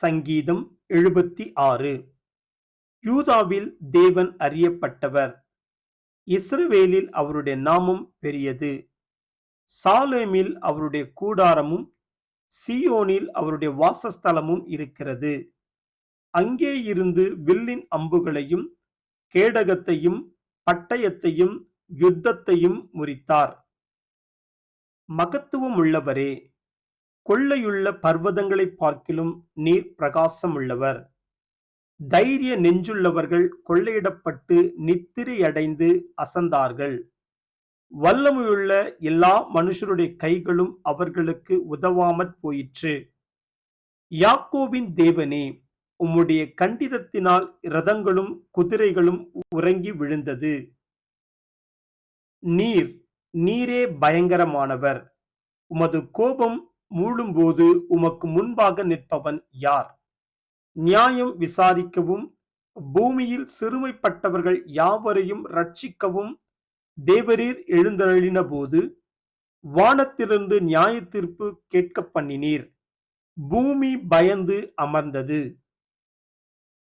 சங்கீதம் எழுபத்தி ஆறு யூதாவில் தேவன் அறியப்பட்டவர். இஸ்ரவேலில் அவருடைய நாமம் பெரியது. சாலேமில் அவருடைய கூடாரமும் சீயோனில் அவருடைய வாசஸ்தலமும் இருக்கிறது. அங்கே இருந்து வில்லின் அம்புகளையும் கேடகத்தையும் பட்டயத்தையும் யுத்தத்தையும் முறித்தார். மகத்துவமுள்ளவரே கொள்ளையுள்ள பர்வதங்களைப் பார்க்கிலும் நீர் பிரகாசமுள்ளவர். தைரிய நெஞ்சுள்ளவர்கள் கொள்ளையிடப்பட்டு நித்திரையடைந்து அசந்தார்கள். வல்லமையுள்ள எல்லா மனுஷருடைய கைகளும் அவர்களுக்கு உதவாமற் போயிற்று. யாக்கோவின் தேவனே உம்முடைய கண்டிதத்தினால் இரதங்களும் குதிரைகளும் உறங்கி விழுந்தது. நீர் நீரே பயங்கரமானவர். உமது கோபம் மூழும்போது உமக்கு முன்பாக நிற்பவன் யார்? நியாயம் விசாரிக்கவும் பூமியில் சிறுமைப்பட்டவர்கள் யாவரையும் ரட்சிக்கவும் தேவரீர் எழுந்தருளின போது வானத்திலிருந்து நியாய தீர்ப்பு கேட்க பண்ணினீர். பூமி பயந்து அமர்ந்தது.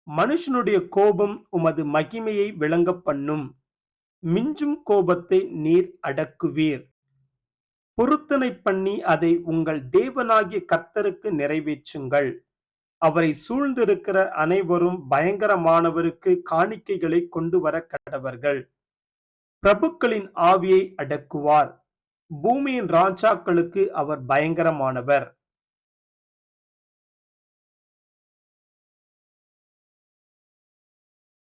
மனுஷனுடைய கோபம் உமது மகிமையை விளங்க பண்ணும். மிஞ்சும் கோபத்தை நீர் அடக்குவீர். பொருத்தனை பண்ணி அதை உங்கள் தேவனாகிய கர்த்தருக்கு நிறைவேற்றுங்கள். அவரை சூழ்ந்திருக்கிற அனைவரும் பயங்கரமானவருக்கு காணிக்கைகளை கொண்டு வர கடவர்கள். பிரபுக்களின் ஆவியை அடக்குவார். பூமியின் ராஜாக்களுக்கு அவர் பயங்கரமானவர்.